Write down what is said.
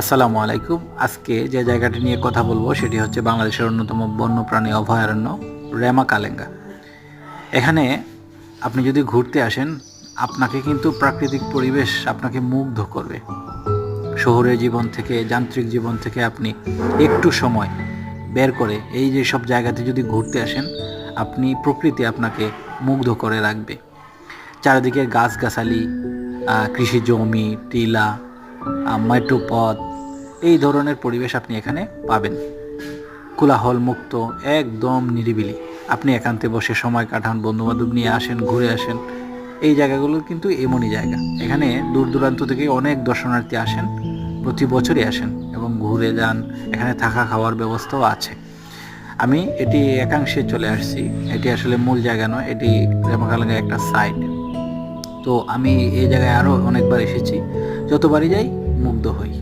আসসালামু আলাইকুম। আজকে যে জায়গাটি নিয়ে কথা বলব সেটি হচ্ছে বাংলাদেশের অন্যতম বন্যপ্রাণী অভয়ারণ্য রেমা কালেঙ্গা। এখানে আপনি যদি ঘুরতে আসেন, আপনাকে কিন্তু প্রাকৃতিক পরিবেশ আপনাকে মুগ্ধ করবে। শহরের জীবন থেকে, যান্ত্রিক জীবন থেকে আপনি একটু সময় বের করে এই যে সব জায়গাতে যদি ঘুরতে আসেন, আপনি প্রকৃতি আপনাকে মুগ্ধ করে রাখবে। চারিদিকে গাছগাছালি কৃষি জমি টিলা মেট্রোপথ এই ধরনের পরিবেশ আপনি এখানে পাবেন। কোলাহল মুক্ত একদম নিরিবিলি। আপনি একান্তে বসে সময় কাটান, বন্ধুবান্ধব নিয়ে আসেন, ঘুরে আসেন। এই জায়গাগুলো কিন্তু এমনই জায়গা। এখানে দূর দূরান্ত থেকে অনেক দর্শনার্থী আসেন, প্রতি বছরই আসেন এবং ঘুরে যান। এখানে থাকা খাওয়ার ব্যবস্থাও আছে। আমি এটি একাংশে চলে আসছি। এটি আসলে মূল জায়গা নয়, এটি রেমাকালাঙ্গা একটা সাইড তো আমি এই জায়গায় আরও অনেকবার এসেছি। যতবারই যাই মুগ্ধ হই।